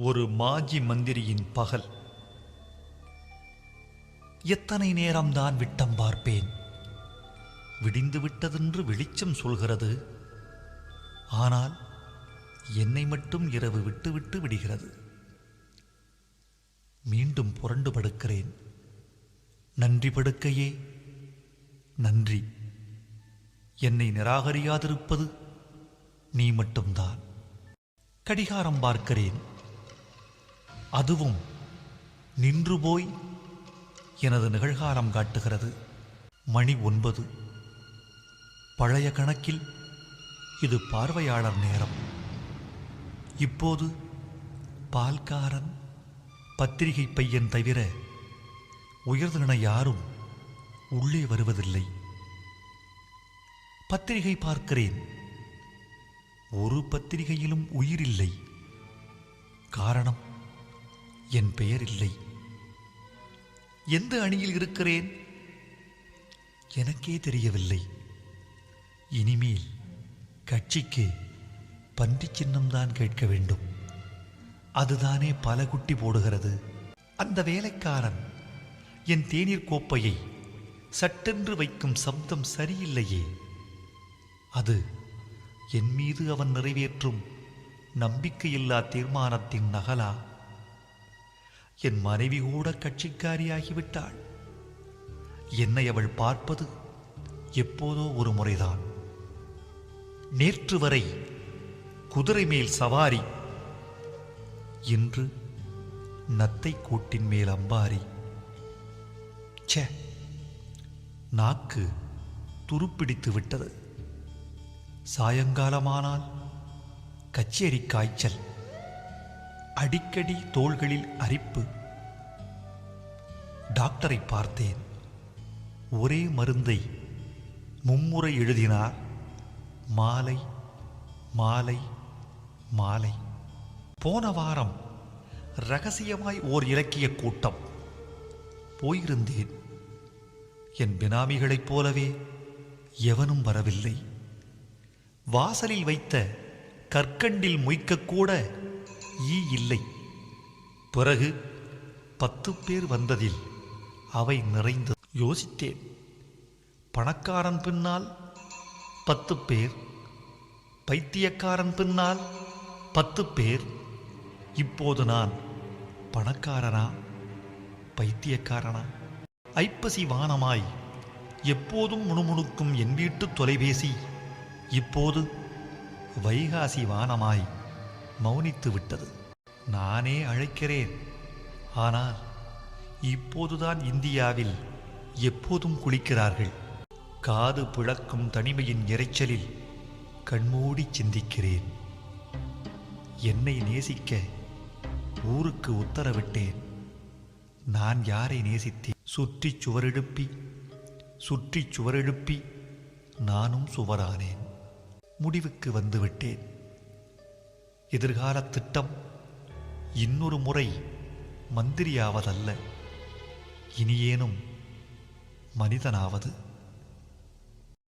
ஒரு மாஜி மந்திரியின் பகல். எத்தனை நேரம்தான் விட்டம் பார்ப்பேன்? விடிந்து விட்டதென்று வெளிச்சம் சொல்கிறது. ஆனால் என்னை மட்டும் இரவு விட்டுவிட்டு விடுகிறது. மீண்டும் புரண்டு படுக்கிறேன். நன்றி படுக்கையே. நன்றி. என்னை நிராகரியாதிருப்பது நீ மட்டும்தான். கடிகாரம் பார்க்கிறேன். அதுவும் நின்று போய் எனது நிகழ்காலம் காட்டுகிறது. மணி ஒன்பது. பழைய கணக்கில் இது பார்வையாளர் நேரம். இப்போது பால்காரன் பத்திரிகை பையன் தவிர உயர்தின யாரும் உள்ளே வருவதில்லை. பத்திரிகை பார்க்கிறேன். ஒரு பத்திரிகையிலும் உயிரில்லை. காரணம் என் பெயர் இல்லை. எந்த அணியில் இருக்கிறேன்? எனக்கே தெரியவில்லை. இனிமேல் கட்சிக்கு பன்றி சின்னம்தான் கேட்க வேண்டும். அதுதானே பல குட்டி போடுகிறது. அந்த வேலைக்காரன் என் தேநீர் கோப்பையை சட்டென்று வைக்கும் சப்தம் சரியில்லையே. அது என் மீது அவன் நிறைவேற்றும் நம்பிக்கையில்லா தீர்மானத்தின் நகலா? என் மனைவி கூட கட்சிக்காரியாகிவிட்டாள். என்னை அவள் பார்ப்பது எப்போதோ ஒரு முறைதான். நேற்று வரை குதிரை மேல் சவாரி இன்று நத்தை கூட்டின் மேல் அம்பாரி. ச்சே நாக்கு துருப்பிடித்து விட்டது. சாயங்காலமானால் கச்சேரி காய்ச்சல். அடிக்கடி தோள்களில் அரிப்பு. டாக்டரை பார்த்தேன். ஒரே மருந்தை மும்முறை எழுதினார். மாலை மாலை மாலை. போன வாரம் ரகசியமாய் ஓர் இலக்கிய கூட்டம். போயிருந்தேன். என் பினாமிகளைப் போலவே எவனும் வரவில்லை. வாசலில் வைத்த கற்கண்டில் மொய்க்கக்கூட ஈ இல்லை. பிறகு பத்து பேர் வந்ததில் அவை நிறைந்து யோசித்தேன். பணக்காரன் பின்னால் பத்து பேர் பைத்தியக்காரன் பின்னால் பத்து பேர். இப்போது நான் பணக்காரனா பைத்தியக்காரனா? ஐப்பசி வானமாய் எப்போதும் முணுமுணுக்கும் என் வீட்டு தொலைபேசி. இப்போது வைகாசி வானமாய் மௌனித்து விட்டது நானே அழைக்கிறேன். ஆனால் இப்போதுதான் இந்தியாவில் எப்போதும் குளிக்கிறார்கள். காது பிளக்கும் தனிமையின் இறைச்சலில் கண்மூடி சிந்திக்கிறேன். என்னை நேசிக்க ஊருக்கு உத்தரவிட்டேன். நான் யாரை நேசித்தேன்? சுற்றி சுவரெழுப்பி சுற்றி சுவரெழுப்பி நானும் சுவரானேன். முடிவுக்கு வந்துவிட்டேன். எதிர்கால திட்டம் இன்னொரு முறை மந்திரியாவதல்ல. இனியேனும் மனிதனாவது